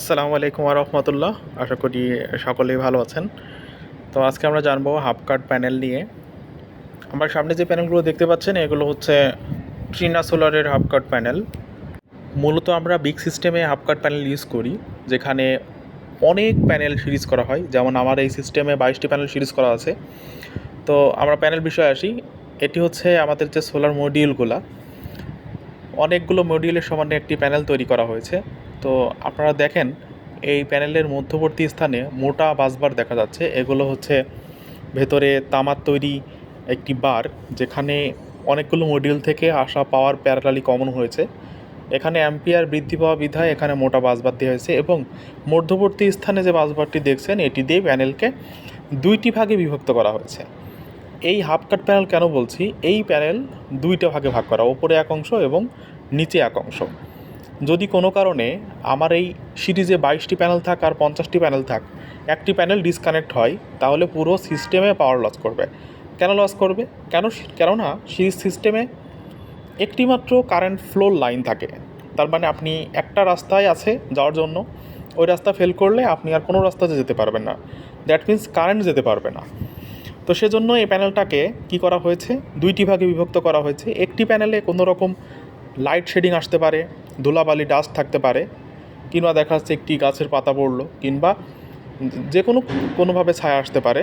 আসসালামু আলাইকুম রহমতুল্লাহ। আশা করি সকলেই ভালো আছেন। তো আজকে আমরা জানব হাফ কাট প্যানেল নিয়ে। আমার সামনে যে প্যানেলগুলো দেখতে পাচ্ছেন, এগুলো হচ্ছে ট্রিনা সোলারের হাফ কাট প্যানেল। মূলত আমরা বিগ সিস্টেমে হাফ কাট প্যানেল ইউজ করি, যেখানে অনেক প্যানেল সিরিজ করা হয়। যেমন আমার এই সিস্টেমে বাইশটি প্যানেল সিরিজ করা আছে। তো আমরা প্যানেল বিষয়ে আসি। এটি হচ্ছে আমাদের যে সোলার মডিউলগুলা। অনেকগুলো মডিউলের সমানে একটি প্যানেল তৈরি করা হয়েছে। তো আপনারা দেখেন, এই প্যানেলের মধ্যবর্তী স্থানে মোটা বাসবার দেখা যাচ্ছে। এগুলো হচ্ছে ভেতরে তামার তৈরি একটি বার, যেখানে অনেকগুলো মডিউল থেকে আসা পাওয়ার প্যারালালি কমন হয়েছে। এখানে অ্যাম্পিয়ার বৃদ্ধি পাওয়া বিধায় এখানে মোটা বাসবার দেওয়া হয়েছে এবং মধ্যবর্তী স্থানে যে বাসবারটি দেখছেন, এটি দিয়ে প্যানেলকে দুইটি ভাগে বিভক্ত করা হয়েছে। এই হাফ কাট প্যানেল কেন বলছি? এই প্যানেল দুইটা ভাগে ভাগ করা ওপরে এক অংশ এবং নিচে এক অংশ। যদি কোনো কারণে আমার এই সিরিজে বাইশটি প্যানেল থাক আর পঞ্চাশটি প্যানেল থাক, একটি প্যানেল ডিসকানেক্ট হয়, তাহলে পুরো সিস্টেমে পাওয়ার লস করবে। কেন লস করবে? কেন কেননা সিরিজ সিস্টেমে একটি মাত্র কারেন্ট ফ্লোর লাইন থাকে। তার মানে আপনি একটা রাস্তায় আছে যাওয়ার জন্য, ওই রাস্তা ফেল করলে আপনি আর কোনো রাস্তাতে যেতে পারবেন না। দ্যাট মিন্স কারেন্ট যেতে পারবে না। তো সেজন্য এই প্যানেলটাকে কি করা হয়েছে? দুইটি ভাগে বিভক্ত করা হয়েছে। একটি প্যানেলে কোনো রকম লাইট শেডিং আসতে পারে ধুলাবালি ডাস্ট থাকতে পারে, কিংবা দেখা যাচ্ছে একটি গাছের পাতা পড়ল, কিংবা যে কোনো, কোনোভাবে ছায়া আসতে পারে,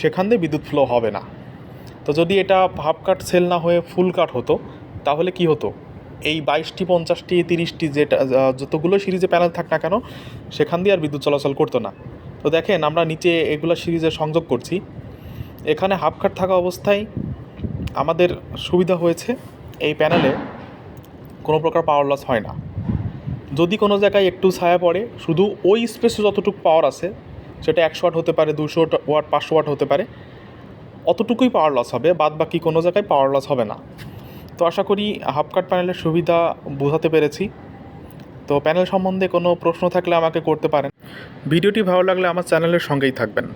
সেখান দিয়ে বিদ্যুৎ ফ্লো হবে না। তো যদি এটা হাফ কাট সেল না হয়ে ফুল কাট হতো, তাহলে কি হতো? এই বাইশটি, পঞ্চাশটি, তিরিশটি যেটা যতগুলো সিরিজে প্যানেল থাক না কেন, সেখান দিয়ে আর বিদ্যুৎ চলাচল করতো না। তো দেখেন, আমরা নিচে এগুলো সিরিজে সংযোগ করছি। এখানে হাফ কাট থাকা অবস্থায় আমাদের সুবিধা হয়েছে এই প্যানেলে কোনো প্রকার পাওয়ার লস হয় না। যদি কোনো জায়গায় একটু ছায়া পড়ে, শুধু ওই স্পেসে যতটুকু পাওয়ার আছে, সেটা একশো ওয়াট হতে পারে, দুশো ওয়াট পাঁচশো ওয়াট হতে পারে, অতটুকুই পাওয়ার লস হবে, বাদ বাকি কোনো জায়গায় পাওয়ার লস হবে না। তো আশা করি হাফ কাট প্যানেলের সুবিধা বোঝাতে পেরেছি। তো প্যানেল সম্বন্ধে কোনো প্রশ্ন থাকলে আমাকে করতে পারেন। ভিডিওটি ভালো লাগলে আমার চ্যানেলের সঙ্গেই থাকবেন।